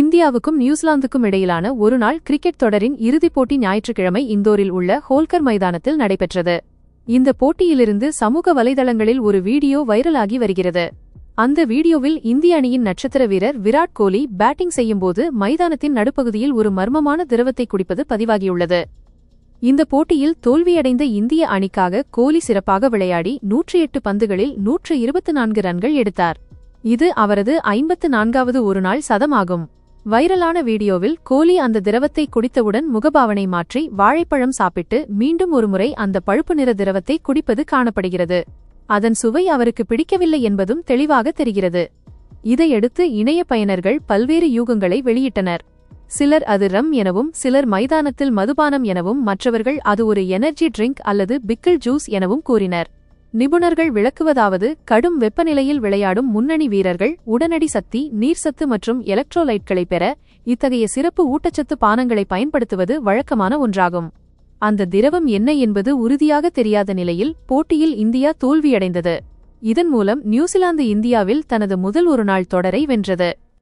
இந்தியாவுக்கும் நியூசிலாந்துக்கும் இடையிலான ஒருநாள் கிரிக்கெட் தொடரின் இறுதிப் போட்டி ஞாயிற்றுக்கிழமை இந்தோரில் உள்ள ஹோல்கர் மைதானத்தில் நடைபெற்றது. இந்த போட்டியிலிருந்து சமூக வலைதளங்களில் ஒரு வீடியோ வைரலாகி வருகிறது. அந்த வீடியோவில் இந்திய அணியின் நட்சத்திர வீரர் விராட் கோலி பேட்டிங் செய்யும்போது மைதானத்தின் நடுப்பகுதியில் ஒரு மர்மமான திரவத்தை குடிப்பது பதிவாகியுள்ளது. இந்த போட்டியில் தோல்வியடைந்த இந்திய அணிக்காக கோலி சிறப்பாக விளையாடி நூற்றி எட்டு பந்துகளில் நூற்று இருபத்து நான்கு ரன்கள் எடுத்தார். இது அவரது ஐம்பத்து நான்காவது ஒருநாள் சதமாகும். வைரலான வீடியோவில் கோலி அந்த திரவத்தை குடித்தவுடன் முகபாவனை மாற்றி வாழைப்பழம் சாப்பிட்டு மீண்டும் ஒருமுறை அந்த பழுப்பு நிற திரவத்தை குடிப்பது காணப்படுகிறது. அதன் சுவை அவருக்கு பிடிக்கவில்லை என்பதும் தெளிவாக தெரிகிறது. இதையடுத்து இணைய பயனர்கள் பல்வேறு யூகங்களை வெளியிட்டனர். சிலர் அது ரம் எனவும் சிலர் மைதானத்தில் மதுபானம் எனவும் மற்றவர்கள் அது ஒரு எனர்ஜி ட்ரிங்க் அல்லது பிக்கிள் ஜூஸ் எனவும் கூறினர். நிபுணர்கள் விளக்குவதாவது கடும் வெப்பநிலையில் விளையாடும் முன்னணி வீரர்கள் உடனடி சக்தி நீர்சத்து மற்றும் எலக்ட்ரோலைட்களை பெற இத்தகைய சிறப்பு ஊட்டச்சத்து பானங்களை பயன்படுத்துவது வழக்கமான ஒன்றாகும். அந்த திரவம் என்ன என்பது உறுதியாக தெரியாத நிலையில் போட்டியில் இந்தியா தோல்வியடைந்தது. இதன் மூலம் நியூசிலாந்து இந்தியாவில் தனது முதல் ஒருநாள் தொடரை வென்றது.